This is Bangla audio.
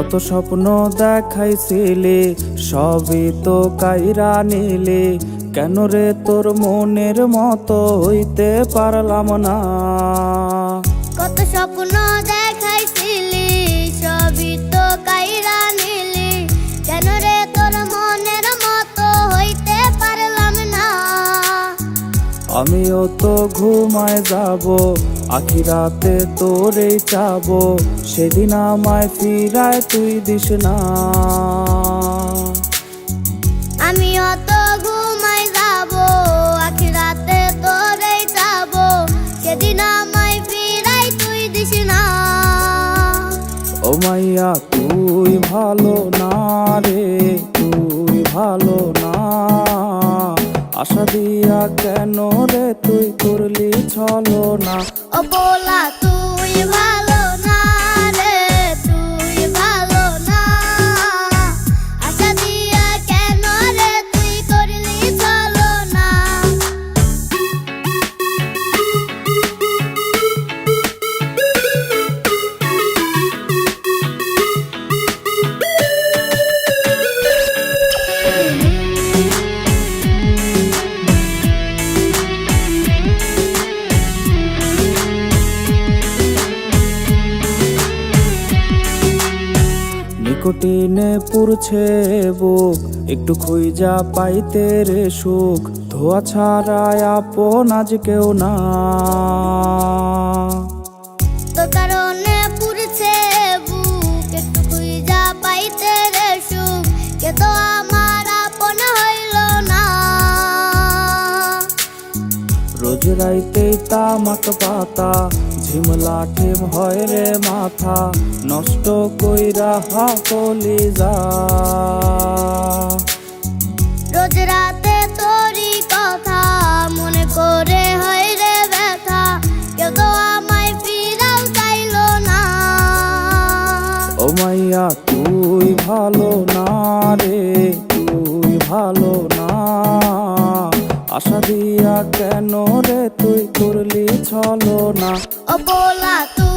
কত স্বপ্ন দেখাইছিলে সবই তো কাইরা নিলে। কেন রে তোর মনের মতো হইতে পারলাম না? কত স্বপ্ন দেখাইছিলি সবই তো কাইরা নিলি। কেন রে তোর মনের মতো হইতে পারলাম না? আমিও তো ঘুমায় যাব আখিরাতে তোরে চাবো সেদিন আমায় ফিরায় তুই দিস না। আমি অত ঘুমাই যাব আখিরাতে তোরে যাব সেদিন আমায় ফিরাই তুই দিস না। ও মাইয়া তুই ভালো না রে তুই ভালো না। আশা দিয়া কেন রে তুই করলি ছলো না ও বলা তুই নিকটিনে পুরছে বুক একটু খুঁজা পাইতে রে সুখ ধোয়া ছাড়া আপন আজ কেউ না। তো কারণে পুরছে বুক একটু খুঁজা পাইতে রে সুখ কে তো আমার আপন হইল না। রোজ রাইতে তামাক পাতা ঝিমলা ঠেম হয় রে মাথা নষ্ট কইরা হাতলি যা। রোজ রাতে তোরই কথা মনে করে হয় রে ব্যথা কেউ তো আমায় ফিরাও চাইলো না। ও মাইয়া তুই ভালো না রে তুই ভালো না। আশা দিয়া কেন রে তুই করলি ছলো না বলা তুই